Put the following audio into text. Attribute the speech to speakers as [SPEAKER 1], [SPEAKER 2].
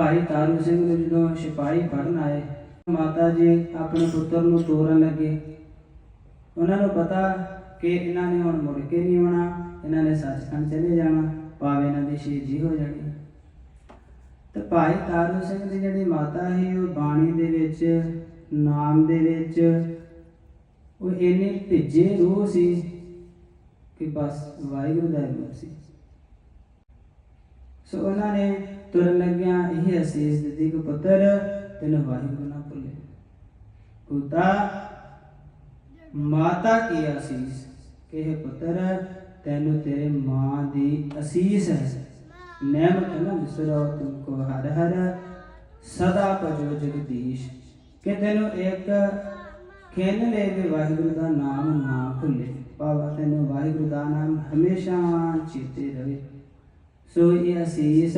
[SPEAKER 1] ਭਾਈ ਤਾਰੂ ਸਿੰਘ ਨੂੰ ਜਦੋਂ ਸਿਪਾਹੀ ਫੜਨ ਆਏ, ਮਾਤਾ ਜੀ ਆਪਣੇ ਪੁੱਤਰ ਨੂੰ ਤੋਰਨ ਲੱਗੇ। ਉਹਨਾਂ ਨੂੰ ਪਤਾ ਕਿ ਇਹਨਾਂ ਨੇ ਹੁਣ ਮੁੜ ਕੇ ਨਹੀਂ ਆਉਣਾ, ਇਹਨਾਂ ਨੇ ਸੱਚਖੰਡ ਚਲੇ ਜਾਣਾ, ਭਾਵੇਂ ਇਹਨਾਂ ਦੀ ਸ਼ਹੀਦੀ ਹੋ ਜਾਣੀ। ਤੇ ਭਾਈ ਤਾਰੂ ਸਿੰਘ ਦੀ ਜਿਹੜੀ ਮਾਤਾ ਸੀ, ਉਹ ਬਾਣੀ ਦੇ ਵਿੱਚ, ਨਾਮ ਦੇ ਵਿੱਚ, ਉਹ ਇੰਨੇ ਭਿੱਜੇ ਰੂਹ ਸੀ ਕਿ ਬਸ ਵਾਹਿਗੁਰੂ ਦਾ ਰੂਪ ਸੀ। ਸੋ ਉਹਨਾਂ ਨੇ ਤੁਰਨ ਲੱਗਿਆ ਇਹ ਅਸੀਸ ਦਿੱਤੀ ਕਿ ਪੁੱਤਰ, ਤੈਨੂੰ ਵਾਹਿਗੁਰੂ ਨਾ ਭੁੱਲੇ। ਪੁੱਤਾ, ਮਾਤਾ ਕੀ ਅਸੀਸ? ਕਿ ਪੁੱਤਰ, ਤੈਨੂੰ ਤੇਰੇ ਮਾਂ ਦੀ ਅਸੀਸ ਹੈ। ਨਹਿਮਤ ਨ ਵਿਸਰੋ ਤੁਮਕੋ ਹਰ ਹਰ ਸਦਾ ਭਜੋ ਜਗਦੀਸ਼। ਕਿ ਤੈਨੂੰ ਇੱਕ ਖੇਨ ਲੈ ਵੀ ਵਾਹਿਗੁਰੂ ਦਾ ਨਾਮ ਨਾ ਭੁੱਲੇ। ਭਾਵ ਤੈਨੂੰ ਵਾਹਿਗੁਰੂ ਦਾ ਨਾਮ ਹਮੇਸ਼ਾ ਚੇਤੇ ਰਵੇ ਸੋ ਇਹ ਅਸੀਸ